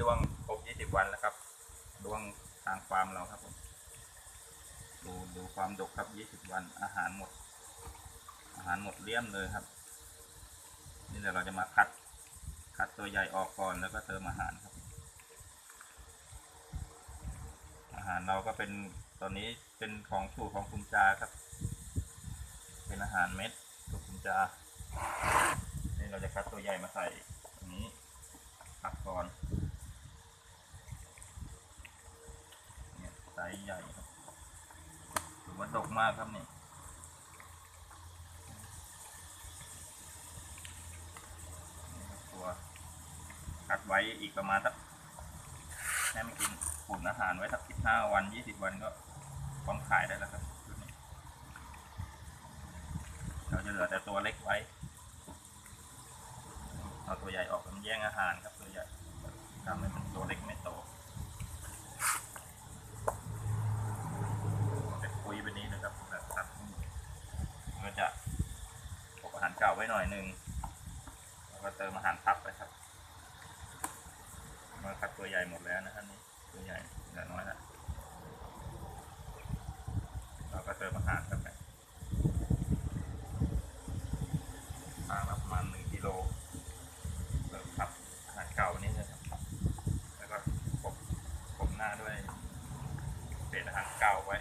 ด้วงครบ20วันแล้วครับด้วงทางฟาร์มเราครับผมดูดูความดกครับ20วันอาหารหมด อาหารหมดเลี่ยมเลยครับ นี่เดี๋ยวเราจะมาคัด คัดตัวใหญ่ออกก่อนแล้วก็เติมอาหารครับ อาหารเราก็เป็นตอนนี้เป็นของสูตรของคุณจาครับ เป็นอาหารเม็ดของคุณจานี่เราจะคัดตัวใหญ่มาใส่ตรงนี้คัดก่อนายไซส์ใหญ่ครับถือว่าดกมากครับนี่นี่ครับตัวคัดไว้อีกประมาณสักให้มันกินฝุ่นอาหารไว้สักสิบห้าวันยี่สิบวันก็พร้อมขายได้แล้วครับชุดนี้เราจะเหลือแต่ตัวเล็กไว้เอาตัวใหญ่ออกมันแย่งอาหารครับตัวใหญ่ทำให้มันตัวเล็ก เก่าไว้หน่อยหนึ่งแล้วก็เติมอาหารพับไปครับมาครับตัวใหญ่หมดแล้วนะท่านนี้ตัวใหญ่เหลือน้อยละเราก็เติมอาหารครับไปทางประมาณหนึ่งกิโลเติมครับอาหารเก่านี่นะครับ แล้วก็ผมผมหน้าด้วยเศษอาหารเก่าไว้